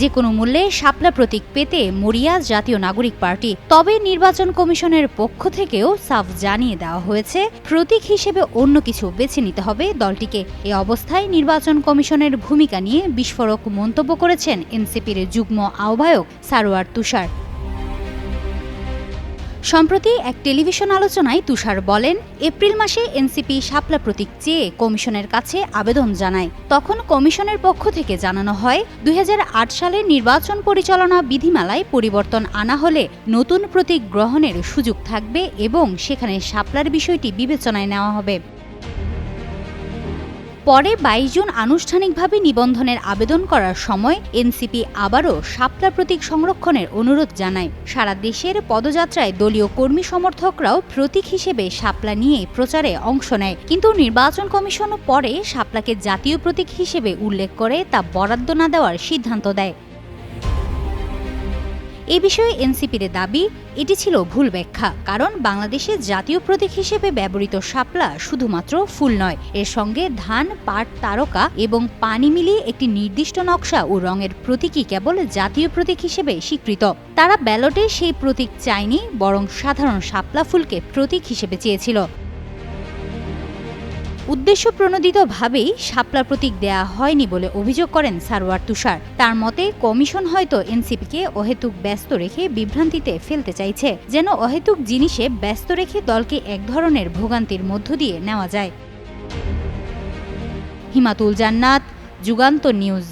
যে কোনো মূল্যে শাপলা প্রতীক পেতে মরিয়া জাতীয় নাগরিক পার্টি, তবে নির্বাচন কমিশনের পক্ষ থেকেও সাফ জানিয়ে দেওয়া হয়েছে, প্রতীক হিসেবে অন্য কিছু বেছে নিতে হবে দলটিকে। এ অবস্থায় নির্বাচন কমিশনের ভূমিকা নিয়ে বিস্ফোরক মন্তব্য করেছেন এনসিপির যুগ্ম আহ্বায়ক সারোয়ার তুষার। সম্প্রতি এক টেলিভিশন আলোচনায় তুষার বলেন, এপ্রিল মাসে এনসিপি শাপলা প্রতীক চেয়ে কমিশনের কাছে আবেদন জানায়। তখন কমিশনের পক্ষ থেকে জানানো হয় দু হাজার আট সালের নির্বাচন পরিচালনা বিধিমালায় পরিবর্তন আনা হলে নতুন প্রতীক গ্রহণের সুযোগ থাকবে এবং সেখানে শাপলার বিষয়টি বিবেচনায় নেওয়া হবে। পরে বাইশ জুন আনুষ্ঠানিকভাবে নিবন্ধনের আবেদন করার সময় এনসিপি আবারও শাপলা প্রতীক সংরক্ষণের অনুরোধ জানায়। সারা দেশের পদযাত্রায় দলীয় কর্মী সমর্থকরাও প্রতীক হিসেবে শাপলা নিয়ে প্রচারে অংশ নেয়। কিন্তু নির্বাচন কমিশন পরে শাপলাকে জাতীয় প্রতীক হিসেবে উল্লেখ করে তা বরাদ্দ না দেওয়ার সিদ্ধান্ত দেয়। এ বিষয়ে এনসিপির দাবি, এটি ছিল ভুল ব্যাখ্যা, কারণ বাংলাদেশে জাতীয় প্রতীক হিসেবে ব্যবহৃত শাপলা শুধুমাত্র ফুল নয়। এর সঙ্গে ধান, পাট, তারকা এবং পানি মিলিয়ে একটি নির্দিষ্ট নকশা ও রঙের প্রতীকই কেবল জাতীয় প্রতীক হিসেবে স্বীকৃত। তারা ব্যালটে সেই প্রতীক চায়নি, বরং সাধারণ শাপলা ফুলকে প্রতীক হিসেবে চেয়েছিল। উদ্দেশ্য প্রণোদিতভাবেই শাপলা প্রতীক দেয়া হয়নি বলে অভিযোগ করেন সারোয়ার তুষার। তার মতে, কমিশন হয়তো এনসিপিকে অহেতুক ব্যস্ত রেখে বিভ্রান্তিতে ফেলতে চাইছে, যেন অহেতুক জিনিসে ব্যস্ত রেখে দলকে এক ধরনের ভোগান্তির মধ্য দিয়ে নেওয়া যায়। হিমাতুল জান্নাত, যুগান্ত নিউজ।